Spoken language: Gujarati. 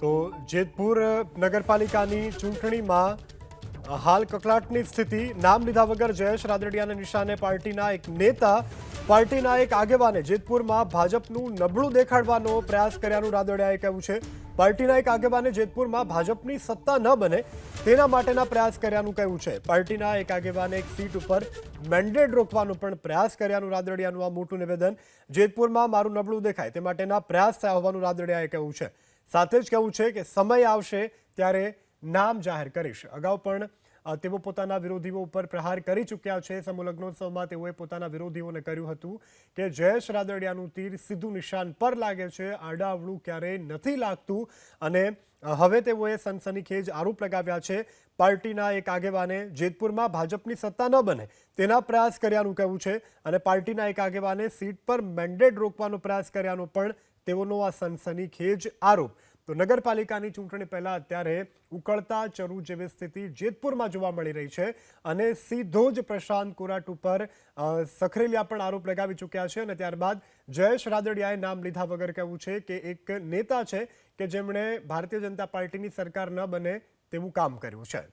તો જેતપુર નગરપાલિકાની ચૂંટણીમાં હાલ કકળાટની સ્થિતિ, નામ લીધા વગર જયેશ રાદડિયાને નિશાને પાર્ટીના એક નેતા, પાર્ટીના એક આગેવાને જેતપુરમાં ભાજપનું નબળું દેખાડવાનો પ્રયાસ કર્યાનું રાદડિયાએ કહ્યું છે. પાર્ટીના એક આગેવાને જેતપુરમાં ભાજપની સત્તા ન બને તેના માટેના પ્રયાસ કર્યાનું કહ્યું છે. પાર્ટીના એક આગેવાને એક સીટ ઉપર મેન્ડેટ રોકવાનો પણ પ્રયાસ કર્યાનું રાદડિયાનું આ મોટું નિવેદન જેતપુરમાં મારું નબળું દેખાય તે માટેના પ્રયાસ થયા હોવાનું રાદડિયાએ કહ્યું છે. સાથે જ કહ્યું છે કે સમય આવશે ત્યારે નામ જાહેર કરીશ. અગાઉ પણ તેઓ પોતાના વિરોધીઓ ઉપર પ્રહાર કરી ચૂક્યા છે. સમૂહ લગ્નોત્સવમાં તેઓએ પોતાના વિરોધીઓને કહ્યું હતું કે, જયેશ રાદડિયાનું તીર સીધું નિશાન પર લાગે છે. આડાવડું ક્યારેય નથી લાગતું. અને હવે તેઓએ સનસનીખેજ આરોપ લગાવ્યા છે. પાર્ટીના એક આગેવાને જેતપુરમાં ભાજપની સત્તા ન બને તેના પ્રયાસ કર્યાનું કહેવું છે અને પાર્ટીના એક આગેવાને સીટ પર મેન્ડેટ રોકવાનો પ્રયાસ કર્યાનો પણ તેઓનો આ સનસનીખેજ આરોપ. તો નગરપાલિકાની ચૂંટણી પહેલાં અત્યારે ઉકળતા ચરુ જેવી સ્થિતિ જેતપુરમાં જોવા મળી રહી છે અને સીધો જ પ્રશાંત કોરાટ ઉપર સખરેલિયા પણ આરોપ લગાવી ચૂક્યા છે અને ત્યારબાદ જયેશ રાદડિયાએ નામ લીધા વગર કહેવું છે કે એક નેતા છે કે જેમણે ભારતીય જનતા પાર્ટીની સરકાર ન બને તેવું કામ કર્યું છે.